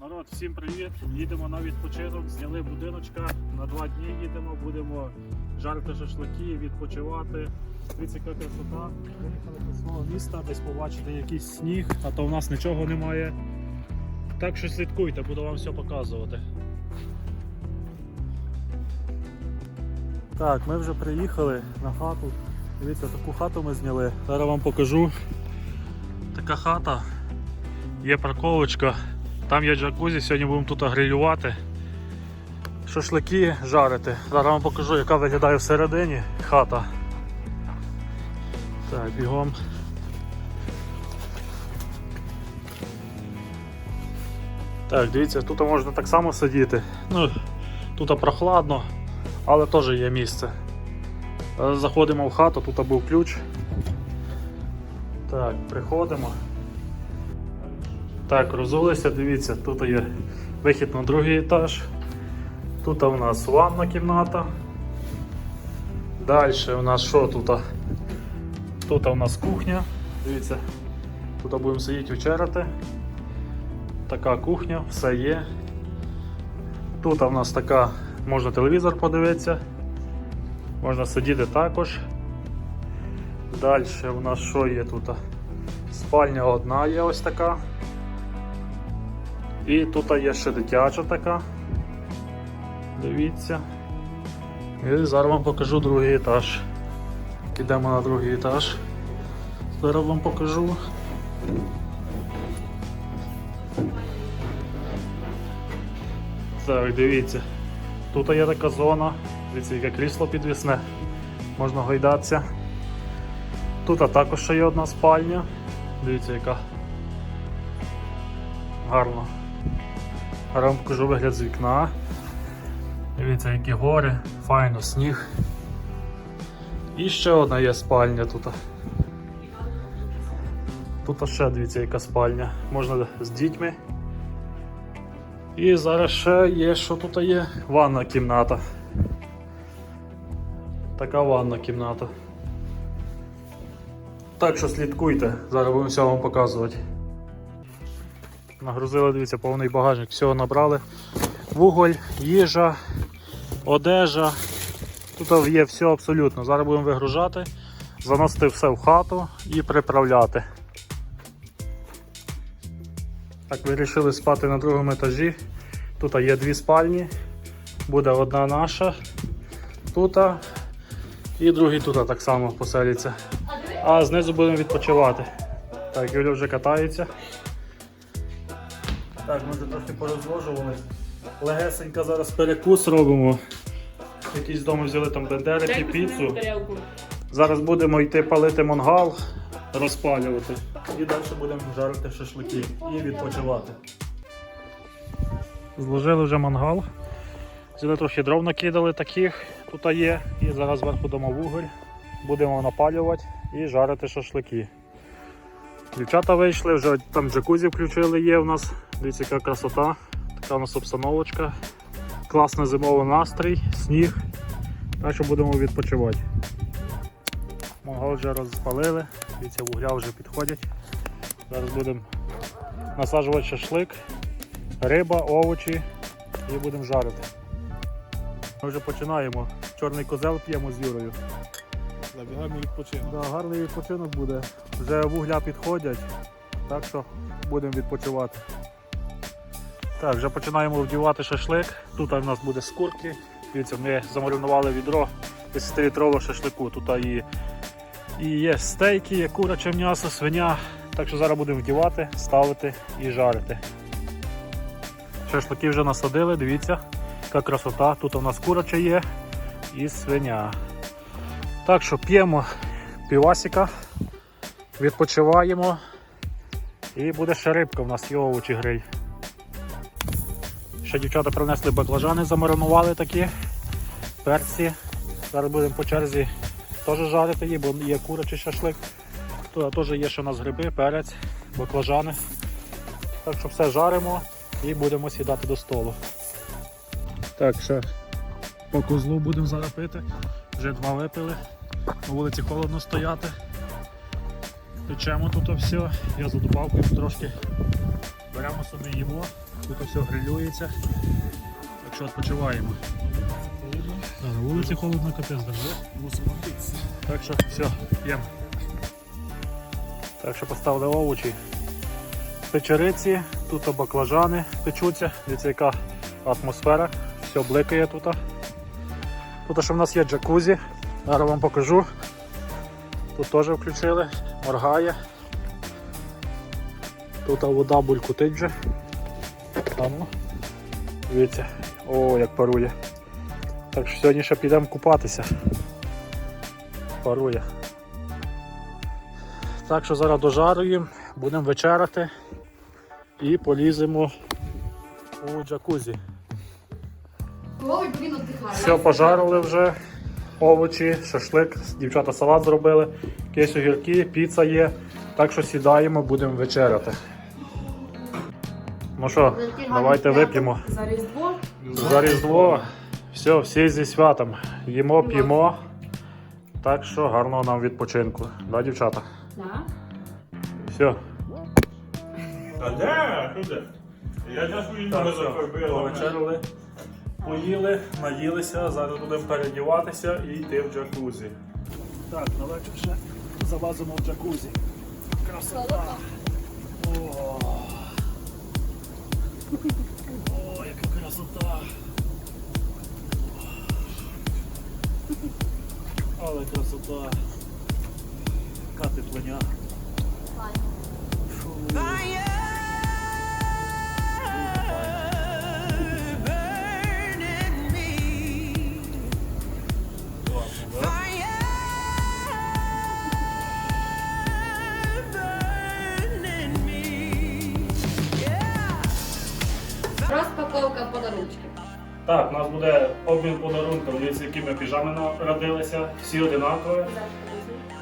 Народ, всім привіт! Їдемо на відпочинок, зняли будиночка. На два дні їдемо, будемо жарити шашлики, відпочивати. Дивіться, яка красота. Виїхали до свого міста, десь побачити якийсь сніг, а то в нас нічого немає. Так що слідкуйте, буду вам все показувати. Так, ми вже приїхали на хату. Дивіться, таку хату ми зняли. Зараз вам покажу. Така хата. Є парковочка. Там є джакузі, сьогодні будемо тут грилювати. Шашлики жарити. Зараз вам покажу, яка виглядає всередині хата. Так, бігом. Так, дивіться, тут можна так само сидіти. Ну, тут прохладно, але теж є місце. Заходимо в хату, тут був ключ. Так, приходимо. Так, розулися, дивіться, тут є вихід на другий етаж. Тут у нас ванна кімната. Далі у нас що тут? Тут у нас кухня. Дивіться, тут будемо сидіти вечеряти. Така кухня, все є. Тут у нас така, можна телевізор подивитися, можна сидіти також. Далі у нас що є тут? Спальня одна є ось така. І тут є ще дитяча така. Дивіться. І зараз вам покажу другий етаж. Підемо на другий етаж. Зараз вам покажу. Так, дивіться. Тут є така зона, дивіться, яке крісло підвісне, можна гойдатися. Тут також ще є одна спальня. Дивіться, яка гарно. Зараз вам покажу вигляд з вікна. Дивіться, які гори, файно сніг. І ще одна є спальня тут. Тут ще дивіться, яка спальня. Можна з дітьми. І зараз ще є, що тут є? Ванна кімната. Така ванна кімната. Так що слідкуйте, зараз будемо все вам показувати. Нагрузили, дивіться, повний багажник, всього набрали. Вуголь, їжа, одежа. Тут є все абсолютно. Зараз будемо вигружати, заносити все в хату і приправляти. Так, вирішили спати на другому етажі. Тут є дві спальні, буде одна наша тут і другий тут так само поселиться. А знизу будемо відпочивати. Так, Юля вже катається. Так, ми вже трохи порозложували. Легесенько зараз перекус робимо. Якісь вдома взяли там бендерики, піцу. Зараз будемо йти палити мангал, розпалювати. І далі будемо жарити шашлики і відпочивати. Зложили вже мангал. Взяли трохи дров накидали таких, тут є. І зараз зверху дома вуголь. Будемо напалювати і жарити шашлики. Дівчата вийшли, вже там джакузі включили є у нас. Дивіться, яка красота, така у нас обстановочка. Класний зимовий настрій, сніг. Так що будемо відпочивати. Мангал вже розпалили, дивіться, вугля вже підходять. Зараз будемо насаджувати шашлик, риба, овочі і будемо жарити. Ми вже починаємо. Чорний козел п'ємо з Юрою. Гарний відпочинок. Да, гарний відпочинок буде. Вже вугля підходять, так що будемо відпочивати. Так, вже починаємо вдівати шашлик. Тут у нас буде скурки. Дивіться, ми замаринували відро 10-літрового шашлику. Тут і, і є стейки, є куряче м'ясо, свиня. Так що зараз будемо вдівати, ставити і жарити. Шашлики вже насадили, дивіться, яка красота. Тут у нас куряче є і свиня. Так що п'ємо півасика, відпочиваємо і буде ще рибка в нас і овочі гриль. Ще дівчата принесли баклажани, замаринували такі, перці. Зараз будемо по черзі теж жарити її, бо є курячий шашлик. Тут теж є ще у нас гриби, перець, баклажани. Так що все жаримо і будемо сідати до столу. Так, ще по козлу будемо зараз пити. Вже два випили. На вулиці холодно стояти. Печемо тут все. Я за добавкою трошки беремо собі їмо. Тут все грилюється. Так що відпочиваємо. Да, на вулиці холодно, капець даже. Мусимо. Так що все, п'ємо. Так що поставили овочі. Печериці, тут баклажани печуться. Дивіться, яка атмосфера. Все бликає тут. Тут ще в нас є джакузі. Зараз вам покажу. Тут теж включили, моргає. Тут вода булькотить вже. А ну. Дивіться, о, як парує. Так що сьогодні ще підемо купатися. Парує. Так що зараз дожарюємо, будемо вечеряти і поліземо у джакузі. Все, пожарили вже овочі, шашлик, дівчата салат зробили, якісь огірки, піца є. Так що сідаємо, будемо вечеряти. Ну що, давайте вип'ємо. За Різдво? За Різдво. Все, всі зі святом. Їмо, п'ємо. Так що гарного нам відпочинку. Да, дівчата? Так. Все. А де? Я дякую, Так, поїли, наїлися, зараз будемо передіватися і йти в джакузі. Так, на вечір ще залазимо в джакузі. Красота! О, О яка красота! Але красота! Яка теплиня! Так, у нас буде обмін подарунком, дивіться, які ми піжами народилися, всі одинакові.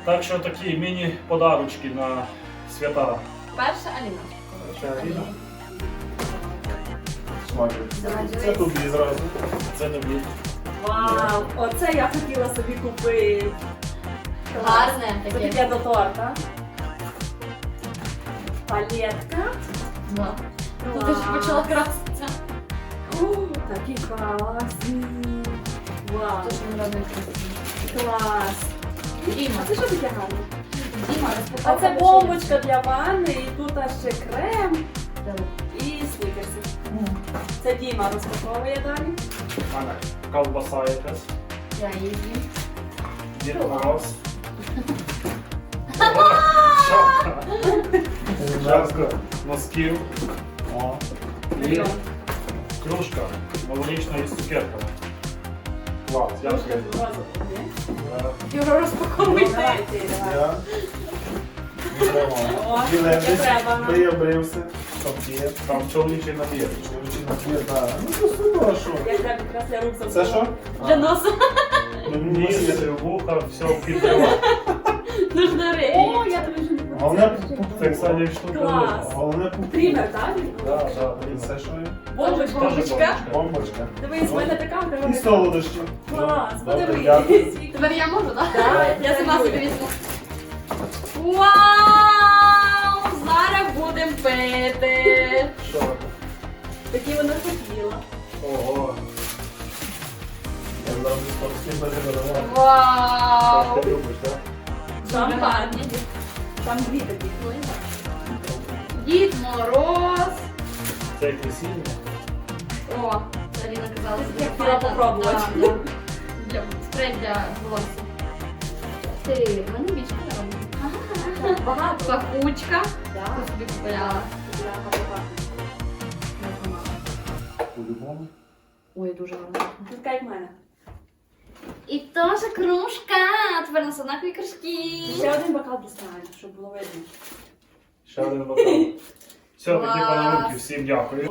Так що такі міні-подарочки на свята. Перша Аліна. Ще Аліна. Це тобі зразу. Це не буде. Вау, оце я хотіла собі купити. Гарне Це таке. таке до торта. Палетка. Ну, ти ж почала краситися. Такі класні. Вау, клас. Діма. А це що таке гарне? Діма, А це бомбочка для ванни, і тут аж ще крем і снікерси. Це Діма розпаковує далі. Мене ковбаса якась. Я її. Дід Мороз. Шапка. Шапка носків. О. Кружка новорічна із цукерками. Клас, дякую. Е, Його розпаковуйте. Я. Таке треба нам. приябрився. Там чоловічий набір. Чоловічий набір, так. Ну це супер, а що? Треба якраз для рук Це що? Для носа. Ну, Ніс, вуха, все підтримав. Нужна речь. О, я тобі вже не Головне, Це, кстати, штука. Клас. головне. Трімер, так? Да, да, Це що є? Бомбочка. Бомбочка. Бомбочка. Дивись, в мене така в І солодощі. Клас, Добре, подивись. Тепер я можу, так? Так, Я сама собі візьму. Вау! Зараз будемо пити. Що? Такі вона хотіла. Ого. Я зараз всім передавав. Вау! Ти любиш, так? Шампанні. Там дві такі. Дід Мороз. Це весілля. О, це Аліна казала. Я хотіла попробувати. Да, да. Для спрей для волосся. Ти, в мене більше не Багато. Пахучка. Да. Собі купляла? По-любому. Ой, дуже гарно. Ти така як в мене. І теж кружка. Тепер нас однакові кружки. Ще один бокал дістану, щоб було видно. Ще один бокал. Все, такі подарунки, всім дякую.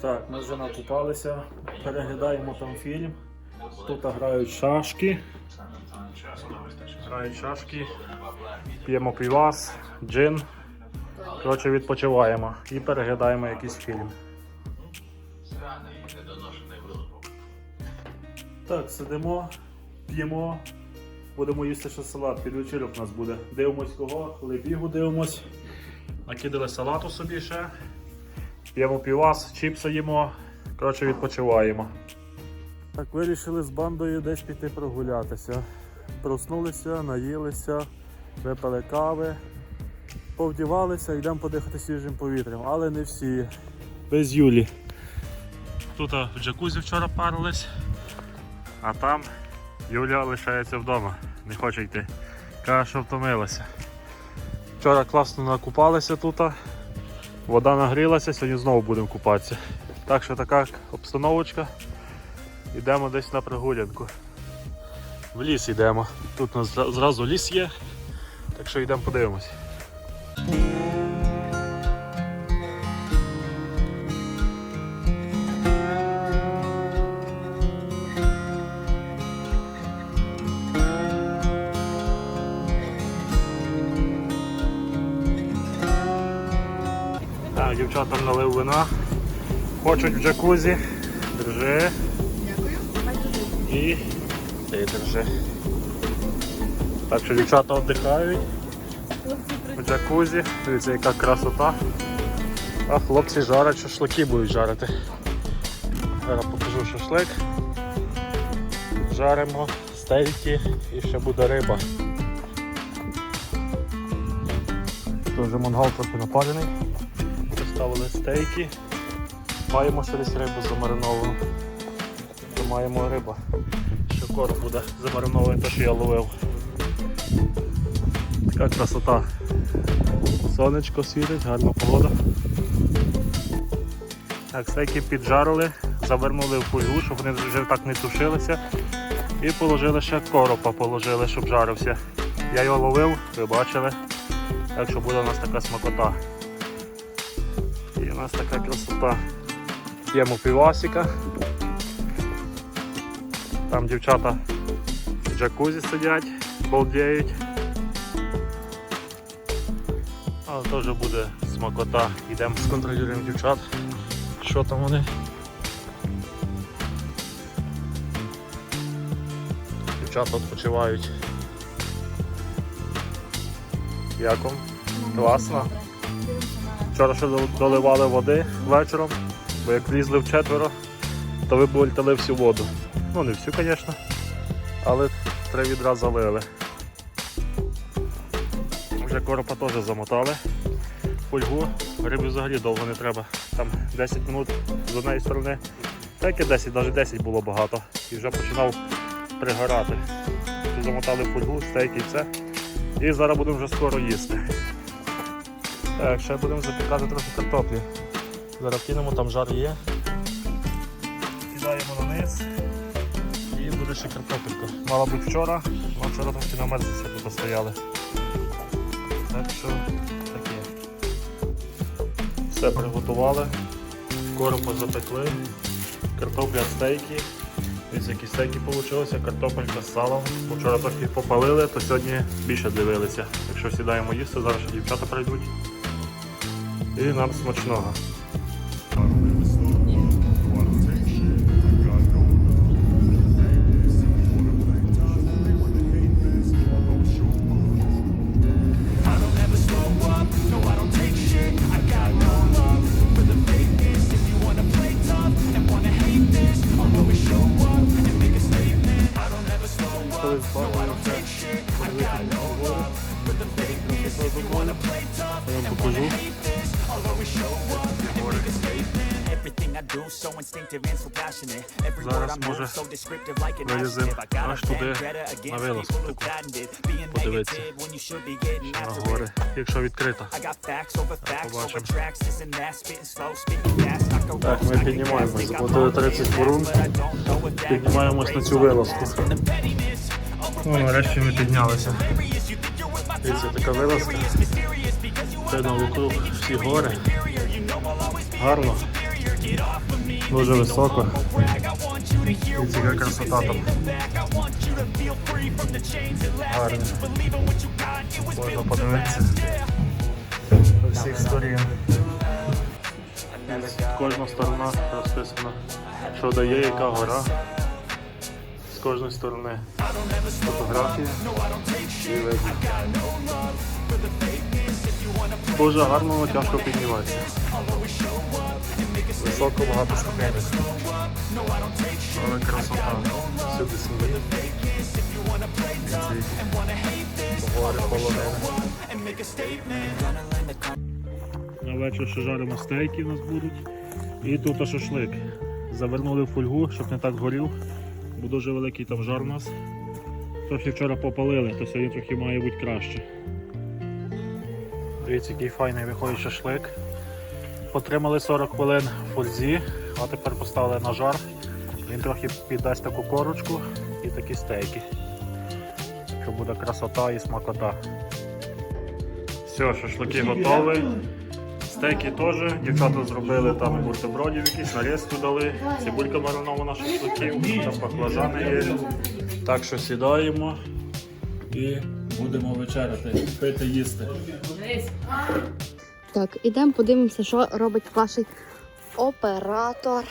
Так, ми вже накупалися, переглядаємо там фільм. Тут грають шашки. Грають шашки, п'ємо півас, джин. Коротше, відпочиваємо і переглядаємо якийсь фільм. Так, сидимо, п'ємо, будемо їсти ще салат. Під вечірок у нас буде. Дивимось кого, лебігу дивимось. Накидали салату собі ще. П'ємо півас, чіпси їмо. Коротше, відпочиваємо. Так, вирішили з бандою десь піти прогулятися. Проснулися, наїлися, випили кави, повдівалися, йдемо подихати свіжим повітрям, але не всі. Без Юлі. Тут в джакузі вчора парились, а там Юля лишається вдома, не хоче йти. Каже, що втомилася. Вчора класно накупалися тут, вода нагрілася, сьогодні знову будемо купатися. Так що така обстановочка. Йдемо десь на прогулянку. В ліс йдемо. Тут у нас зразу ліс є, так що йдемо подивимось. Вина. Хочуть в джакузі. Держи. І ти держи. Так що дівчата віддихають в джакузі. Дивіться, яка красота. А хлопці жарять шашлики будуть жарити. Зараз покажу шашлик. Жаримо стейки і ще буде риба. Тут вже мангал трохи напалений. Поставили стейки. Маємо ще десь рибу замариновану. Маємо риба. Ще корм буде замаринований, те, що я ловив. Така красота. Сонечко світить, гарна погода. Так, стейки піджарили, завернули в фольгу, щоб вони вже так не тушилися. І положили ще коропа, положили, щоб жарився. Я його ловив, ви бачили. Так що буде у нас така смакота. І у нас така красота. П'ємо півасика. Там дівчата в джакузі сидять, балдіють. Але теж буде смакота. Йдемо сконтролюємо дівчат. Що там вони? Дівчата відпочивають. Як вам? Класно. Вчора ще доливали води вечором, бо як влізли в четверо, то ви б лили всю воду. Ну не всю, звісно, але три відра залили. Вже коропа теж замотали. Фольгу, рибі взагалі довго не треба. Там 10 минут з однієї сторони. Так і 10, навіть 10 було багато. І вже починав пригорати. Замотали фольгу, стейки і все. І зараз будемо вже скоро їсти. Так, ще будемо запікати трохи картоплі. Зараз кинемо, там жар є. Кидаємо на низ. І буде ще картопелька. Мала бути вчора, але вчора трохи намерзлися тут стояли. Так що таке. Все приготували. Коропа запекли. Картопля стейки. Ось які стейки вийшли, картопелька з салом. Вчора трохи попалили, то сьогодні більше дивилися. Якщо сідаємо їсти, зараз ще дівчата прийдуть. І нам смачного. Може, so descriptive like вилізем a аж туди, на against people who таку. being Подивитися. negative when you should be getting На after гори, якщо відкрита. I got facts over facts over побачимо. Так, ми піднімаємось. gas, Заплатили 30 корун. Піднімаємось на цю вилазку. Ну, нарешті ми піднялися. Дивіться, така вилазка. Видно вокруг всі гори. Гарно. Дуже високо. Дивіться, яка красота там. Гарно. Можна подивитися. З усіх сторін. Кожна сторона розписана, що дає, яка гора. З кожної сторони фотографії. І видно. Дуже гарно, тяжко підніматися. Високо багато ступенек. Але красота. Сюди. Гори. На вечір ще жаримо стейки у нас будуть. І тут шашлик. Завернули в фольгу, щоб не так горів, бо дуже великий там жар у нас. Трохи вчора попалили, то сьогодні трохи має бути краще. Дивіться, який файний виходить шашлик. Потримали 40 хвилин в фользі, а тепер поставили на жар. Він трохи піддасть таку корочку і такі стейки. Що буде красота і смакота. Все, шашлики готові. Стейки теж. Дівчата зробили там бутербродів якісь, нарізку дали, цибулька маринована шашликів, там баклажани є. Так що сідаємо і будемо вечеряти, пити їсти. Так, ідемо подивимося, що робить ваш оператор.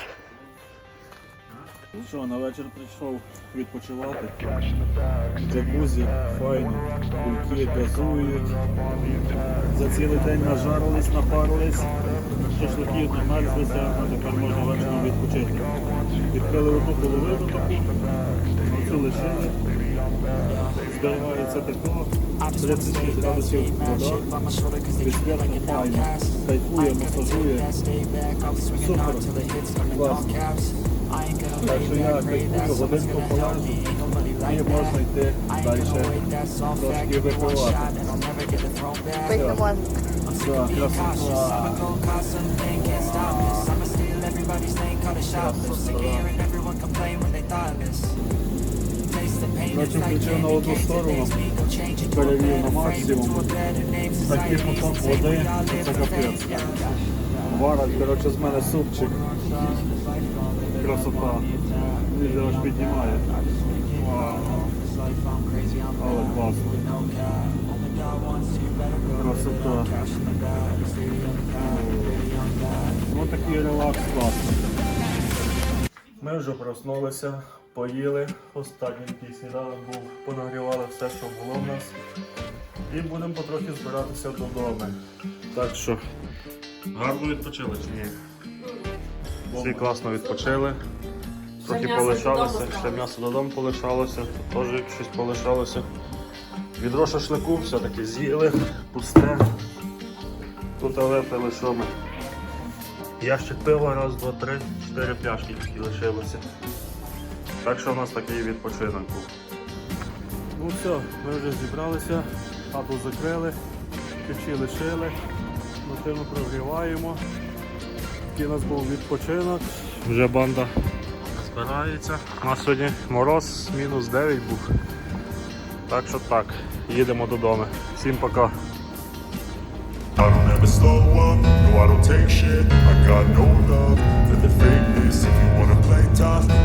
Ну що, на вечір прийшов відпочивати. Джакузі, файно, кульки газують. За цілий день нажарились, напарились, шашликів намерзлися, а тепер можна вечором відпочити. Відкрили одну половину таку, цю лишили. Зберігається тепло, 36 градусів вода, відкрито файно, кайфує, масажує. Супер, класно. Так що я кайфую, годинку полежу і можна йти далі трошки випивати. Пить не можна. Так, красота. Короче, включив на одну сторону, перевів на максимум. Такий поток води, це капець. Варать, коротше, з мене супчик. Красота. Ніже аж піднімає. Але класно. Красота. Ну такий релакс класний. Ми вже проснулися, поїли. Останній який сніданок був, понагрівали все, що було в нас. І будемо потрохи збиратися додому. Так що, гарно відпочили чи ні? Всі класно відпочили. Трохи полишалося, ще м'ясо додому полишалося, тут теж щось полишалося. Відро шашлику все-таки з'їли, пусте. Тут випили що ми. Ящик пива, раз, два, три, чотири пляшки лишилося. Так що у нас такий відпочинок був. Ну все, ми вже зібралися, хату закрили, ключі лишили, мотину прогріваємо. Такий у нас був відпочинок. Вже банда збирається. У нас сьогодні мороз мінус 9 був. Так що так, їдемо додому. Всім пока. I don't ever slow up, no I don't take shit I got no love for the fakeness If you wanna play tough